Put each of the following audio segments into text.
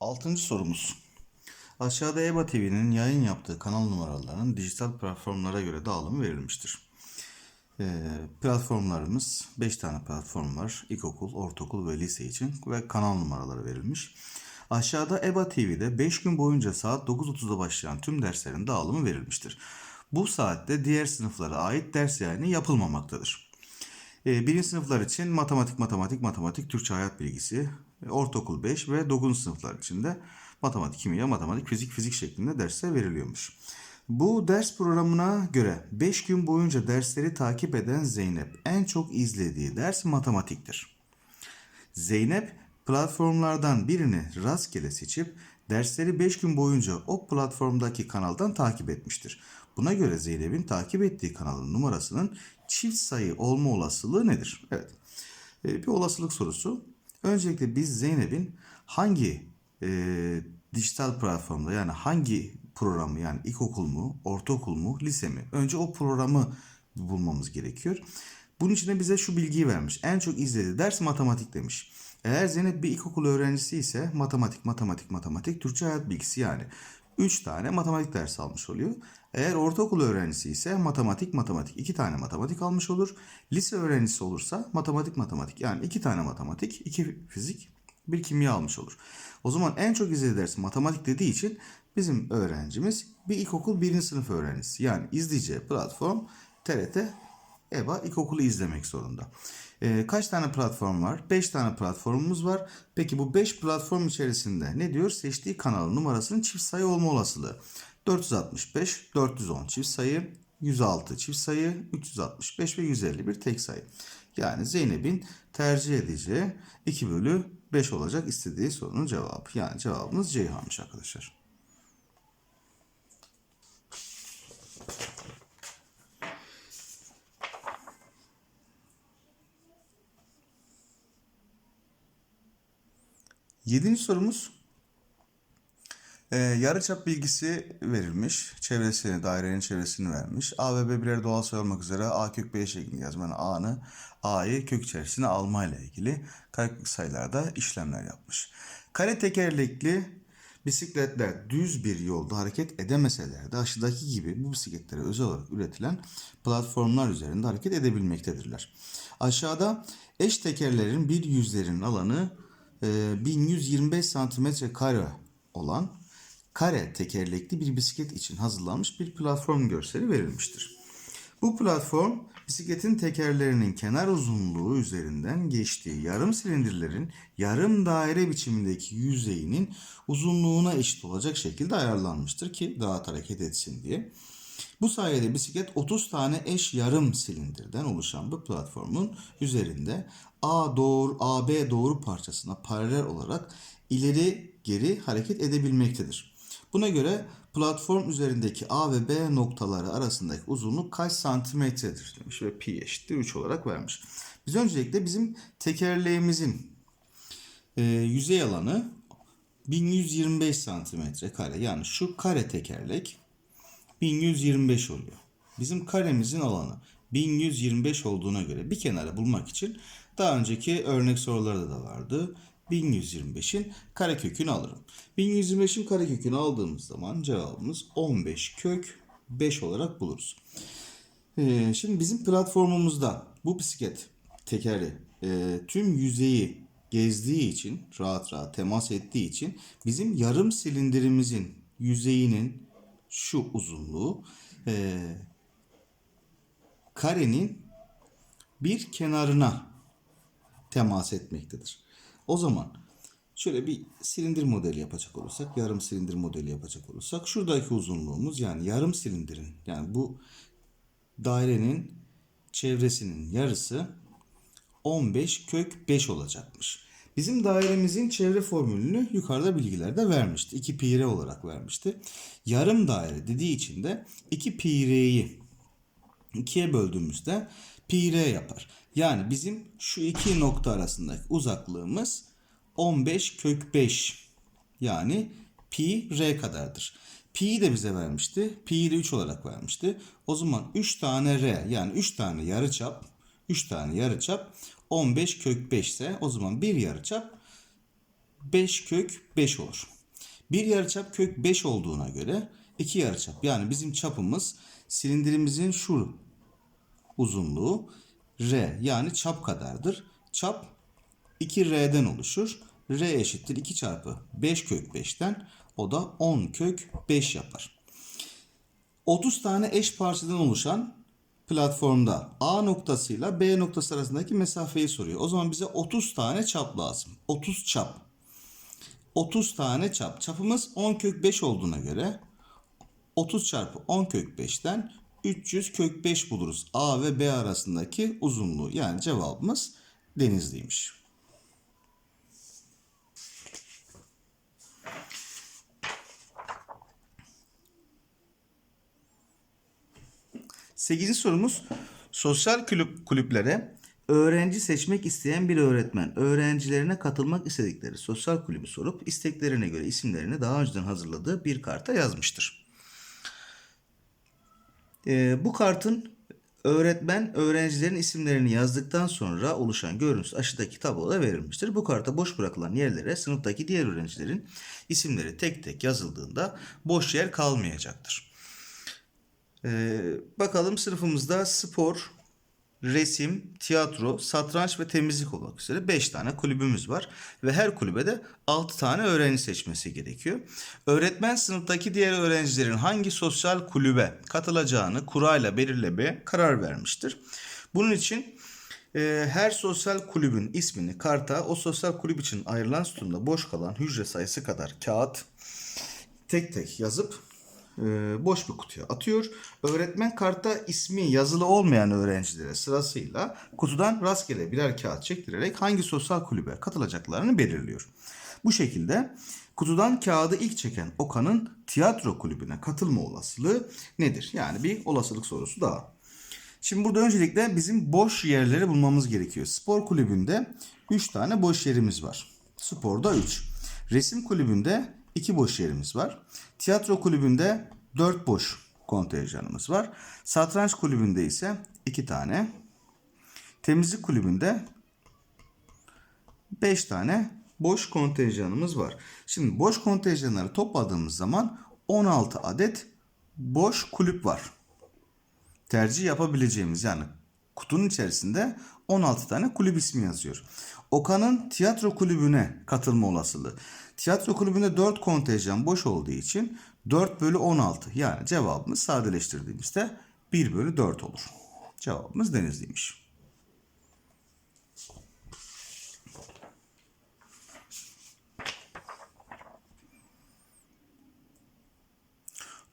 Altıncı sorumuz. Aşağıda EBA TV'nin yayın yaptığı kanal numaralarının dijital platformlara göre dağılımı verilmiştir. Ee, platformlarımız 5 tane platform var. İlkokul, ortaokul ve lise için ve kanal numaraları verilmiş. Aşağıda EBA TV'de 5 gün boyunca saat 9.30'da başlayan tüm derslerin dağılımı verilmiştir. Bu saatte diğer sınıflara ait ders yayını yapılmamaktadır. E, birinci sınıflar için matematik, matematik, matematik, Türkçe hayat bilgisi, e, ortaokul 5 ve 9. sınıflar için de matematik, kimya, matematik, fizik, fizik şeklinde dersler veriliyormuş. Bu ders programına göre 5 gün boyunca dersleri takip eden Zeynep en çok izlediği ders matematiktir. Zeynep platformlardan birini rastgele seçip dersleri 5 gün boyunca o platformdaki kanaldan takip etmiştir. Buna göre Zeynep'in takip ettiği kanalın numarasının çift sayı olma olasılığı nedir? Evet. Ee, bir olasılık sorusu. Öncelikle biz Zeynep'in hangi e, dijital platformda yani hangi programı yani ilkokul mu, ortaokul mu, lise mi? Önce o programı bulmamız gerekiyor. Bunun için de bize şu bilgiyi vermiş. En çok izlediği ders matematik demiş. Eğer Zeynep bir ilkokul öğrencisi ise matematik, matematik, matematik, Türkçe hayat bilgisi yani 3 tane matematik dersi almış oluyor. Eğer ortaokul öğrencisi ise matematik, matematik 2 tane matematik almış olur. Lise öğrencisi olursa matematik, matematik yani 2 tane matematik, 2 fizik, bir kimya almış olur. O zaman en çok izlediği ders matematik dediği için bizim öğrencimiz bir ilkokul birinci sınıf öğrencisi. Yani izleyeceği platform TRT EBA ilkokulu izlemek zorunda. Ee, kaç tane platform var? 5 tane platformumuz var. Peki bu 5 platform içerisinde ne diyor? Seçtiği kanalın numarasının çift sayı olma olasılığı. 465, 410 çift sayı, 106 çift sayı, 365 ve 151 tek sayı. Yani Zeynep'in tercih edeceği 2 bölü 5 olacak istediği sorunun cevabı. Yani cevabımız Ceyhan'mış arkadaşlar. Yedinci sorumuz. Ee, yarıçap bilgisi verilmiş. Çevresini, dairenin çevresini vermiş. A ve B birer doğal sayı olmak üzere A kök B şeklinde yazma. Yani A'nı, A'yı kök içerisine alma ile ilgili karekök sayılarda işlemler yapmış. Kare tekerlekli bisikletler düz bir yolda hareket edemeseler de aşağıdaki gibi bu bisikletlere özel olarak üretilen platformlar üzerinde hareket edebilmektedirler. Aşağıda eş tekerlerin bir yüzlerinin alanı e, 1125 santimetre kare olan kare tekerlekli bir bisiklet için hazırlanmış bir platform görseli verilmiştir. Bu platform bisikletin tekerlerinin kenar uzunluğu üzerinden geçtiği yarım silindirlerin yarım daire biçimindeki yüzeyinin uzunluğuna eşit olacak şekilde ayarlanmıştır ki rahat hareket etsin diye. Bu sayede bisiklet 30 tane eş yarım silindirden oluşan bu platformun üzerinde A doğru AB doğru parçasına paralel olarak ileri geri hareket edebilmektedir. Buna göre platform üzerindeki A ve B noktaları arasındaki uzunluk kaç santimetredir demiş ve pi eşittir 3 olarak vermiş. Biz öncelikle bizim tekerleğimizin e, yüzey alanı 1125 santimetre kare. Yani şu kare tekerlek 1125 oluyor. Bizim karemizin alanı 1125 olduğuna göre bir kenara bulmak için daha önceki örnek sorularda da vardı. 1125'in karekökünü alırım. 1125'in karekökünü aldığımız zaman cevabımız 15 kök 5 olarak buluruz. Ee, şimdi bizim platformumuzda bu bisiklet tekeri e, tüm yüzeyi gezdiği için rahat rahat temas ettiği için bizim yarım silindirimizin yüzeyinin şu uzunluğu e, karenin bir kenarına temas etmektedir. O zaman şöyle bir silindir modeli yapacak olursak, yarım silindir modeli yapacak olursak şuradaki uzunluğumuz yani yarım silindirin yani bu dairenin çevresinin yarısı 15 kök 5 olacakmış. Bizim dairemizin çevre formülünü yukarıda bilgilerde vermişti. 2 pi r olarak vermişti. Yarım daire dediği için de 2 pi r'yi 2'ye böldüğümüzde pi r yapar. Yani bizim şu iki nokta arasındaki uzaklığımız 15 kök 5 yani pi r kadardır. Pi'yi de bize vermişti. Pi'yi de 3 olarak vermişti. O zaman 3 tane r yani 3 tane yarıçap 3 tane yarıçap 15 kök 5 ise o zaman bir yarıçap 5 kök 5 olur. Bir yarıçap kök 5 olduğuna göre iki yarıçap yani bizim çapımız silindirimizin şu uzunluğu r yani çap kadardır. Çap 2r'den oluşur. r eşittir 2 çarpı 5 kök 5'ten o da 10 kök 5 yapar. 30 tane eş parçadan oluşan platformda A noktasıyla B noktası arasındaki mesafeyi soruyor. O zaman bize 30 tane çap lazım. 30 çap. 30 tane çap. Çapımız 10 kök 5 olduğuna göre 30 çarpı 10 kök 5'ten 300 kök 5 buluruz. A ve B arasındaki uzunluğu. Yani cevabımız denizliymiş. Sekizinci sorumuz sosyal kulüp, kulüplere öğrenci seçmek isteyen bir öğretmen öğrencilerine katılmak istedikleri sosyal kulübü sorup isteklerine göre isimlerini daha önceden hazırladığı bir karta yazmıştır. Ee, bu kartın öğretmen öğrencilerin isimlerini yazdıktan sonra oluşan görüntüsü aşağıdaki tabloda verilmiştir. Bu karta boş bırakılan yerlere sınıftaki diğer öğrencilerin isimleri tek tek yazıldığında boş yer kalmayacaktır. Ee, bakalım sınıfımızda spor, resim, tiyatro, satranç ve temizlik olmak üzere 5 tane kulübümüz var. Ve her kulübe de 6 tane öğrenci seçmesi gerekiyor. Öğretmen sınıftaki diğer öğrencilerin hangi sosyal kulübe katılacağını kurayla belirlemeye karar vermiştir. Bunun için e, her sosyal kulübün ismini karta o sosyal kulüp için ayrılan sütunda boş kalan hücre sayısı kadar kağıt tek tek yazıp boş bir kutuya atıyor. Öğretmen kartta ismi yazılı olmayan öğrencilere sırasıyla kutudan rastgele birer kağıt çektirerek hangi sosyal kulübe katılacaklarını belirliyor. Bu şekilde kutudan kağıdı ilk çeken Okan'ın tiyatro kulübüne katılma olasılığı nedir? Yani bir olasılık sorusu daha. Şimdi burada öncelikle bizim boş yerleri bulmamız gerekiyor. Spor kulübünde 3 tane boş yerimiz var. Sporda 3. Resim kulübünde 2 boş yerimiz var. Tiyatro kulübünde 4 boş kontenjanımız var. Satranç kulübünde ise 2 tane. Temizlik kulübünde 5 tane boş kontenjanımız var. Şimdi boş kontenjanları topladığımız zaman 16 adet boş kulüp var. Tercih yapabileceğimiz yani kutunun içerisinde 16 tane kulüp ismi yazıyor. Okan'ın tiyatro kulübüne katılma olasılığı. Tiyatro kulübünde 4 kontenjan boş olduğu için 4 bölü 16 yani cevabımız sadeleştirdiğimizde 1 bölü 4 olur. Cevabımız Denizli'ymiş.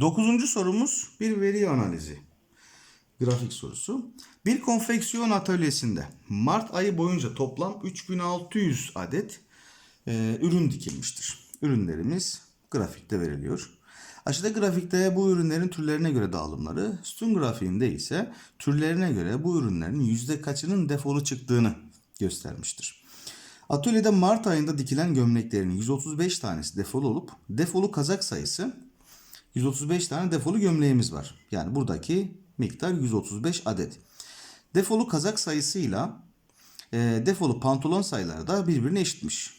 Dokuzuncu sorumuz bir veri analizi. Grafik sorusu. Bir konfeksiyon atölyesinde Mart ayı boyunca toplam 3600 adet e, ürün dikilmiştir. Ürünlerimiz grafikte veriliyor. Aşağıda grafikte bu ürünlerin türlerine göre dağılımları, sütun grafiğinde ise türlerine göre bu ürünlerin yüzde kaçının defolu çıktığını göstermiştir. Atölyede Mart ayında dikilen gömleklerin 135 tanesi defolu olup defolu kazak sayısı 135 tane defolu gömleğimiz var. Yani buradaki miktar 135 adet. Defolu kazak sayısıyla e, defolu pantolon sayıları da birbirine eşitmiş.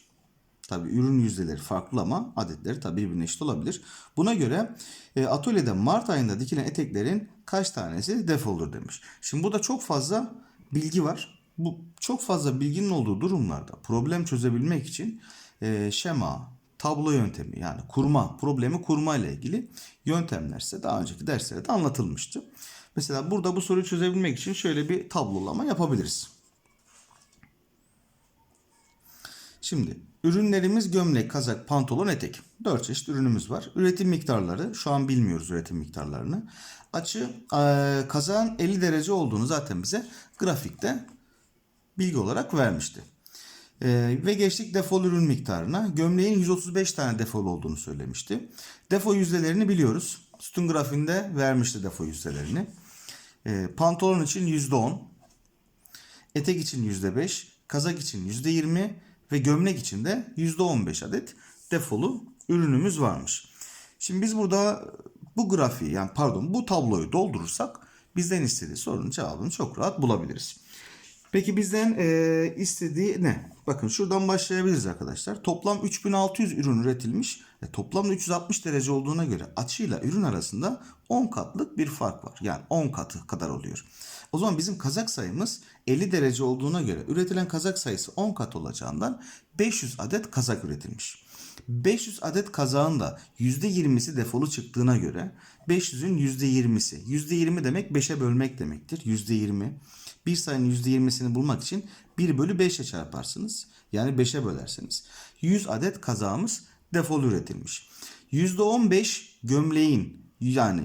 Tabi ürün yüzdeleri farklı ama adetleri tabi birbirine eşit olabilir. Buna göre e, atölyede Mart ayında dikilen eteklerin kaç tanesi defoludur demiş. Şimdi burada çok fazla bilgi var. Bu çok fazla bilginin olduğu durumlarda problem çözebilmek için e, şema, tablo yöntemi yani kurma, problemi kurma ile ilgili yöntemler ise daha önceki derslerde anlatılmıştı. Mesela burada bu soruyu çözebilmek için şöyle bir tablolama yapabiliriz. Şimdi ürünlerimiz gömlek, kazak, pantolon, etek. 4 çeşit ürünümüz var. Üretim miktarları şu an bilmiyoruz üretim miktarlarını. Açı e, kazağın 50 derece olduğunu zaten bize grafikte bilgi olarak vermişti. E, ve geçtik defol ürün miktarına. Gömleğin 135 tane defol olduğunu söylemişti. Defo yüzdelerini biliyoruz. Sütun grafiğinde vermişti defo yüzdelerini. E, pantolon için %10, etek için %5, kazak için %20 ve gömlek için de %15 adet defolu ürünümüz varmış. Şimdi biz burada bu grafiği yani pardon bu tabloyu doldurursak bizden istediği sorunun cevabını çok rahat bulabiliriz. Peki bizden eee, istediği ne? Bakın şuradan başlayabiliriz arkadaşlar. Toplam 3600 ürün üretilmiş. E, toplamda 360 derece olduğuna göre açıyla ürün arasında 10 katlık bir fark var. Yani 10 katı kadar oluyor. O zaman bizim kazak sayımız 50 derece olduğuna göre üretilen kazak sayısı 10 kat olacağından 500 adet kazak üretilmiş. 500 adet kazağın da %20'si defolu çıktığına göre 500'ün %20'si. %20 demek 5'e bölmek demektir. %20. Bir sayının %20'sini bulmak için 1 bölü 5'e çarparsınız. Yani 5'e bölersiniz. 100 adet kazağımız defolu üretilmiş. %15 gömleğin yani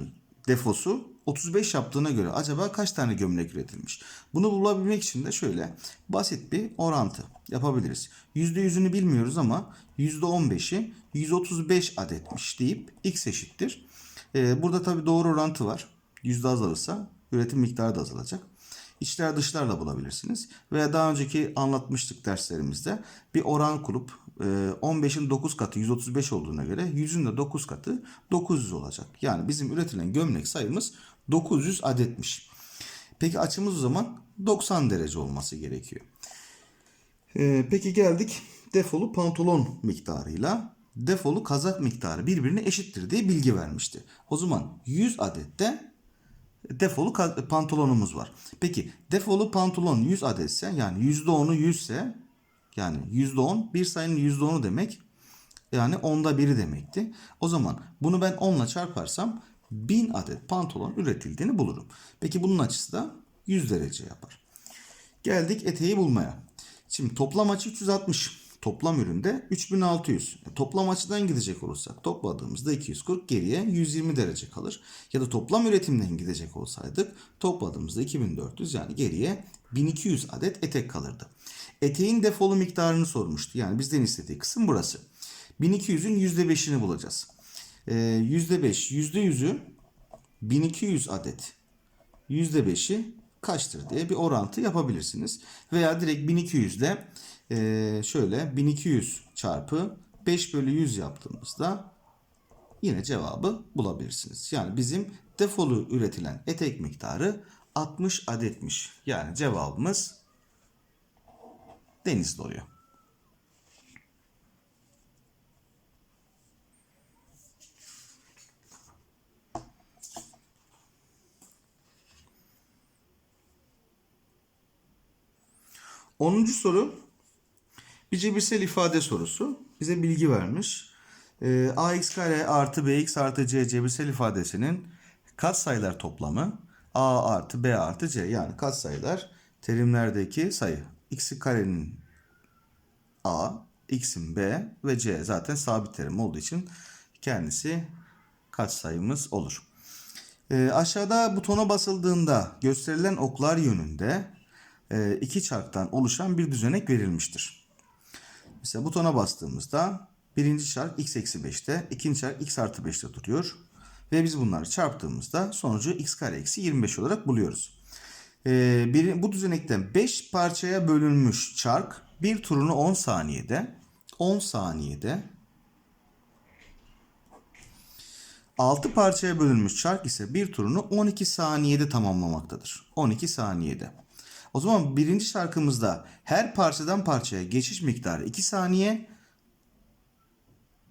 defosu 35 yaptığına göre acaba kaç tane gömlek üretilmiş? Bunu bulabilmek için de şöyle basit bir orantı yapabiliriz. %100'ünü bilmiyoruz ama %15'i 135 adetmiş deyip x eşittir. Ee, burada tabi doğru orantı var. Yüzde azalırsa üretim miktarı da azalacak. İçler dışlar da bulabilirsiniz. Veya daha önceki anlatmıştık derslerimizde bir oran kurup e, 15'in 9 katı 135 olduğuna göre 100'ün de 9 katı 900 olacak. Yani bizim üretilen gömlek sayımız 900 adetmiş. Peki açımız o zaman 90 derece olması gerekiyor. Ee, peki geldik defolu pantolon miktarıyla defolu kazak miktarı birbirine eşittir diye bilgi vermişti. O zaman 100 adet de defolu pantolonumuz var. Peki defolu pantolon 100 adetse yani %10'u 100 ise yani %10 bir sayının %10'u demek yani onda biri demekti. O zaman bunu ben 10 ile çarparsam 1000 adet pantolon üretildiğini bulurum. Peki bunun açısı da 100 derece yapar. Geldik eteği bulmaya. Şimdi toplam açı 360. Toplam üründe 3600. E, Toplam açıdan gidecek olursak topladığımızda 240 geriye 120 derece kalır. Ya da toplam üretimden gidecek olsaydık topladığımızda 2400 yani geriye 1200 adet etek kalırdı. Eteğin defolu miktarını sormuştu. Yani bizden istediği kısım burası. 1200'ün %5'ini bulacağız. Ee, %5, %100'ü 1200 adet %5'i kaçtır diye bir orantı yapabilirsiniz. Veya direkt 1200 ile eee, şöyle 1200 çarpı 5 bölü 100 yaptığımızda yine cevabı bulabilirsiniz. Yani bizim defolu üretilen etek miktarı 60 adetmiş. Yani cevabımız Denizli oluyor. Onuncu soru bir cebirsel ifade sorusu. Bize bilgi vermiş. Ee, ax kare artı bx artı c cebirsel ifadesinin katsayılar toplamı a artı b artı c yani katsayılar terimlerdeki sayı. x'i karenin a, x'in b ve c zaten sabit terim olduğu için kendisi katsayımız olur. Ee, aşağıda butona basıldığında gösterilen oklar yönünde e, iki çarktan oluşan bir düzenek verilmiştir. Mesela butona bastığımızda birinci çark x eksi 5'te, ikinci çark x artı 5'te duruyor. Ve biz bunları çarptığımızda sonucu x kare eksi 25 olarak buluyoruz. Ee, bir, bu düzenekten 5 parçaya bölünmüş çark bir turunu 10 saniyede 10 saniyede 6 parçaya bölünmüş çark ise bir turunu 12 saniyede tamamlamaktadır. 12 saniyede. O zaman birinci şarkımızda her parçadan parçaya geçiş miktarı 2 saniye.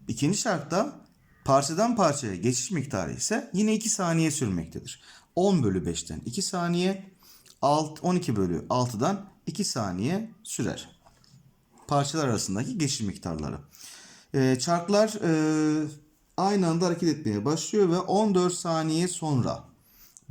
İkinci şarkta parçadan parçaya geçiş miktarı ise yine 2 saniye sürmektedir. 10 bölü 5'ten 2 saniye, 6, 12 bölü 6'dan 2 saniye sürer. Parçalar arasındaki geçiş miktarları. Ee, çarklar e, aynı anda hareket etmeye başlıyor ve 14 saniye sonra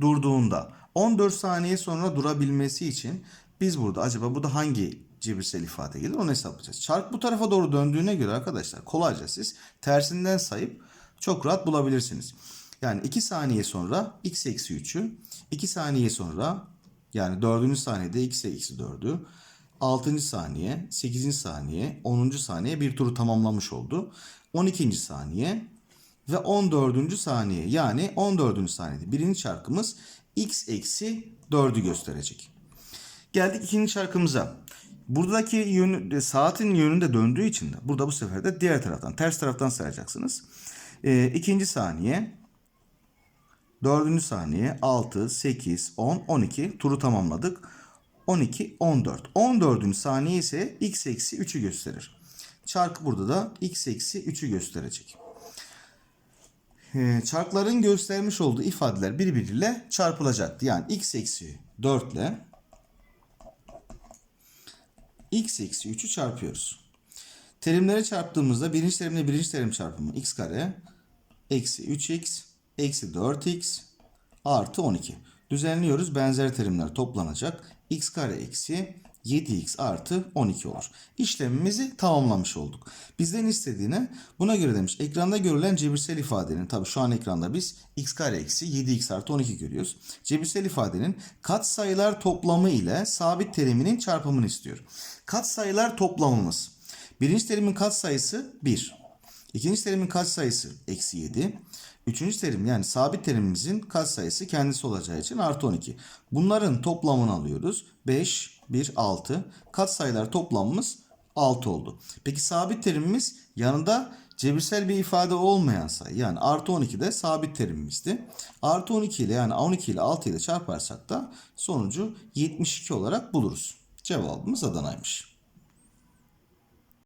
durduğunda 14 saniye sonra durabilmesi için biz burada acaba bu da hangi cebirsel ifade gelir onu hesaplayacağız. Çark bu tarafa doğru döndüğüne göre arkadaşlar kolayca siz tersinden sayıp çok rahat bulabilirsiniz. Yani 2 saniye sonra x eksi 3'ü 2 saniye sonra yani 4. saniyede x eksi 4'ü 6. saniye, 8. saniye, 10. saniye bir turu tamamlamış oldu. 12. saniye ve 14. saniye yani 14. saniyede birinci çarkımız x eksi 4'ü gösterecek. Geldik ikinci çarkımıza. Buradaki yönü, saatin yönünde döndüğü için de burada bu sefer de diğer taraftan ters taraftan sayacaksınız. Ee, ikinci saniye, dördüncü saniye, 6, 8, 10, 12 turu tamamladık. 12, 14. 14'ün saniye ise x eksi 3'ü gösterir. Çark burada da x eksi 3'ü gösterecek. Ee, çarkların göstermiş olduğu ifadeler birbiriyle çarpılacaktı. Yani x eksi 4 ile x eksi 3'ü çarpıyoruz. Terimleri çarptığımızda birinci terimle birinci terim çarpımı x kare eksi 3x eksi 4x artı 12. Düzenliyoruz. Benzer terimler toplanacak. x kare eksi 7x artı 12 olur. İşlemimizi tamamlamış olduk. Bizden istediğine buna göre demiş. Ekranda görülen cebirsel ifadenin tabi şu an ekranda biz x kare eksi 7x artı 12 görüyoruz. Cebirsel ifadenin katsayılar toplamı ile sabit teriminin çarpımını istiyor. Katsayılar toplamımız. Birinci terimin katsayısı 1. İkinci terimin katsayısı eksi 7. Üçüncü terim yani sabit terimimizin katsayısı kendisi olacağı için artı 12. Bunların toplamını alıyoruz. 5, 1, 6. Katsayılar toplamımız 6 oldu. Peki sabit terimimiz yanında cebirsel bir ifade olmayan sayı. Yani artı 12 de sabit terimimizdi. Artı 12 ile yani 12 ile 6 ile çarparsak da sonucu 72 olarak buluruz. Cevabımız Adana'ymış.